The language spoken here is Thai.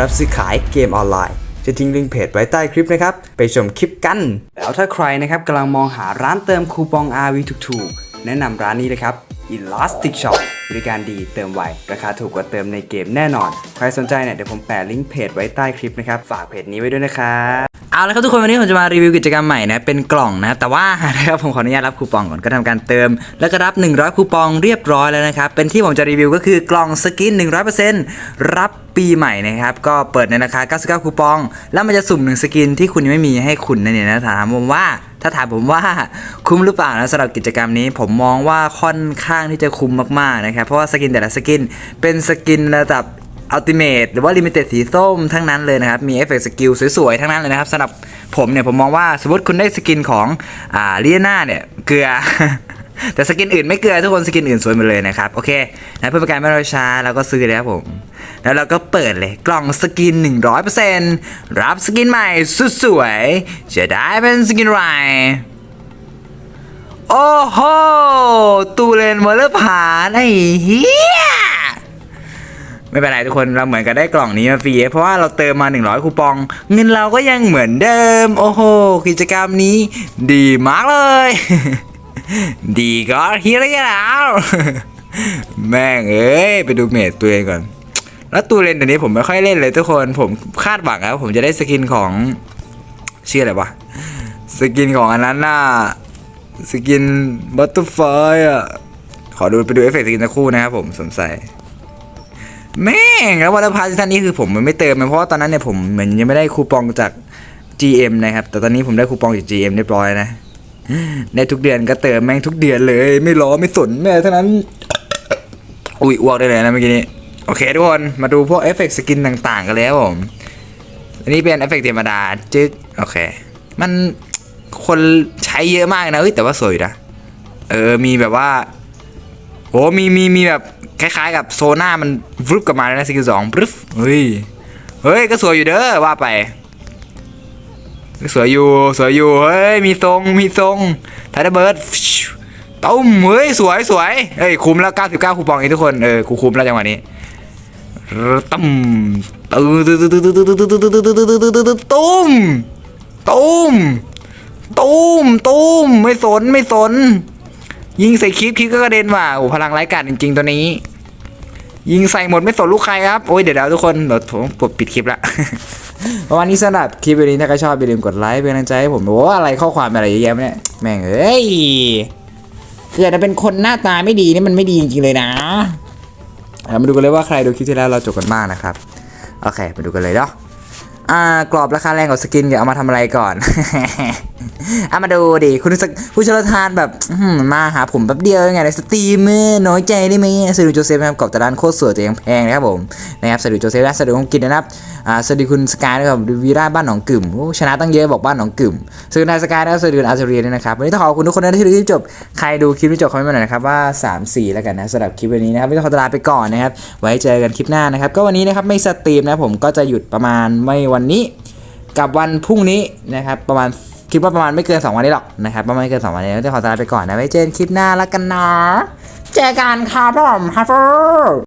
รับซื้อขายเกมออนไลน์ จะทิ้งลิงก์เพจไว้ใต้คลิปนะครับ ไปชมคลิปกัน แล้วถ้าใครนะครับกำลังมองหาร้านเติมคูปอง RV ถูกๆ แนะนำร้านนี้เลยครับ Elastic Shop บริการดีเติมไว ราคาถูกกว่าเติมในเกมแน่นอน ใครสนใจเนี่ยเดี๋ยวผมแปะลิงก์เพจไว้ใต้คลิปนะครับ ฝากเพจนี้ไว้ด้วยนะครับเอาละครับทุกคนวันนี้ผมจะมารีวิวกิจกรรมใหม่นะเป็นกล่องนะแต่ว่านะครับผมขออนุญาตรับคูปองก่อนก็ทำการเติม แล้วก็รับ 100 คูปองเรียบร้อยแล้วนะครับเป็นที่ผมจะรีวิวก็คือกล่องสกิน 100%รับปีใหม่นะครับก็เปิดในราคา 99 คูปอง แล้วมันจะสุ่มหนึ่งสกินที่คุณยังไม่มีให้คุณนั่นเองนะถามผมว่าถ้าถามผมว่าคุ้มหรือเปล่านะสำหรับกิจกรรมนี้ผมมองว่าค่อนข้างที่จะคุ้มมากๆนะครับ เพราะว่าสกินแต่ละสกินเป็นสกินระดับอัลติเม e หรือว่าลิมิเต็ดสีส้มทั้งนั้นเลยนะครับ มีเอฟเฟกต์สกิลสวยๆ ทั้งนั้นเลยนะครับสำหรับผมเนี่ยผมมองว่าสมมติคุณได้สกินของอ่าลียนาเนี่ย เกลือ แต่สกินอื่นไม่เกลือทุกคนสกินอื่นสวยหมดเลยนะครับ โอเคนะเพื่อเป็นการไม่รอช้าเราก็ซื้อเลยครับผม แล้วเราก็เปิดเลยกล่องสกิน 100%รับสกินใหม่สุดสวยจะได้เป็นสกินไร โอ้โห ตูเลนวอลเลอร์ผานไอ้เหี้ย ไม่เป็นไรทุกคนเราเหมือนกับได้กล่องนี้มาฟรีเพราะว่าเราเติมมา 100 คูปอง เงินเราก็ยังเหมือนเดิม โอ้โห กิจกรรมนี้ ดีมากเลย ดีก็เฮียแล้วแม่งเอ้ย ไปดูเมทตัวเองก่อน แล้วตูเลนตัวนี้ผมไม่ค่อยเล่นเลยทุกคน ผมคาดหวังครับผมจะได้สกินของชื่ออะไรวะ สกินของอันนั้นน่ะ สกินบัตเตอร์ไฟอะ ขอดูไปดูเอฟเฟกต์สกินสักครู่นะครับผมสงสัยแม่งแล้ววันลพาร์ทซีซั่นนี้คือผมมันไม่เติมมันเพราะว่าตอนนั้นเนี่ยผมเหมือนยังไม่ได้คูปองจาก GM นะครับ แต่ตอนนี้ผมได้คูปองจาก GM เรียบร้อยนะได้ทุกเดือนก็เติมแม่งทุกเดือนเลย ไม่รอไม่สนแม่เท่านั้น อุ้ยอ้วกได้เลยนะเมื่อกี้นี้ โอเคทุกคนมาดูพวกเอฟเฟกต์สกินต่างๆ กันแล้วผม อันนี้เป็นเอฟเฟกต์ธรรมดาจึ๊กโอเค มัน คนใช้เยอะมากนะเอ้ยแต่ว่าสวยนะเออมีแบบว่าโอ้มีมีมีแบบคล้ายๆ กับโซน่ามันวึบกลับมาแล้วนะสกิลสองปรึ๊บเฮ้ยเฮ้ยก็สวยอยู่เด้อว่าไปสวยอยู่สวยอยู่เฮ้ยมีทรงมีทรงไทเดเบิร์ดต้มเฮ้ยสวยสวยเฮ้ยคุ้มแล้ว 99 คูปองเองทุกคนเออกูคุ้มแล้วจังหวะนี้ตุ้มตุ้มตุ้มตุ้มตุ้ มตุ้มไม่สนไม่สน ยิงใส่คลิปคลิปก็กระเด็นว่ะโอ้พลังไร้กาดจริง ๆ ตัวนี้ ยิงใส่หมดไม่สนลูกใครครับ โอ้ยเดี๋ยวๆทุกคนเดี๋ยวผมปดปิดคลิปละวันนี้สำหรับคลิปวันนี้ถ้าใครชอบอย่าลืมกดไลค์เป็นกำลังใจให้ผมโอ้อะไรข้อความอะไรเยอะแยะเนี่ยแม่งเอ้ยเกิดจะเป็นคนหน้าตาไม่ดีนี่มันไม่ดีจริงๆเลยนะเรามาดูกันเลยว่าใครดูคลิปที่แล้วเราจบกันบ้างนะครับโอเคมาดูกันเลยเนาะ อ่ากรอบราคาแรงกว่าสกินเดี๋ยวเอามาทำอะไรก่อน เอามาดูดิคุณผู้ชลทานแบบมาหาผมแป๊บเดียวยังไงในสตรีมเมอร์น้อยใจได้ไหมสวัสดีโจเซฟนะครับกรอบแต่ร้านโคตรสวยแต่ยังแพงนะครับผมนะครับสวัสดีโจเซฟนะสวัสดีคุณกินนะครับอ่าสวัสดีคุณสกายนะครับวีราบ้านหนองกึ่มโอ้ชนะตั้งเยอะบอกบ้านหนองกึ่มสวัสดีนายสกายนะครับสวัสดีคุอาร์เซเรียด้วยนะครับวันนี้ต้องขอบคุณทุกคนนะที่ดูคลิปจบใครดูคลิปนี้จบคอมเมนต์มาหน่อยนะครับว่า3 4แล้วกันนะสำหรับคลิปวันนี้นะครับไม่ต้องขอตลาไปก่อนนะครับไว้เจอกันคลิปหน้านะครับก็วันนี้นะครับไม่สตรีมนะผมก็จะหยุดประมาณไม่วันันนี้ กับวันพรุ่งนี้นะครับประมาณคิดว่าประมาณไม่เกิน 2 วันนี้หรอกนะครับประมาณไม่เกิน 2 วันนี้จะขอตลาไปก่อนนะไว้เจอกันคลิปหน้าแล้วกันนะเจอกันครับผมฮัฟเฟอร์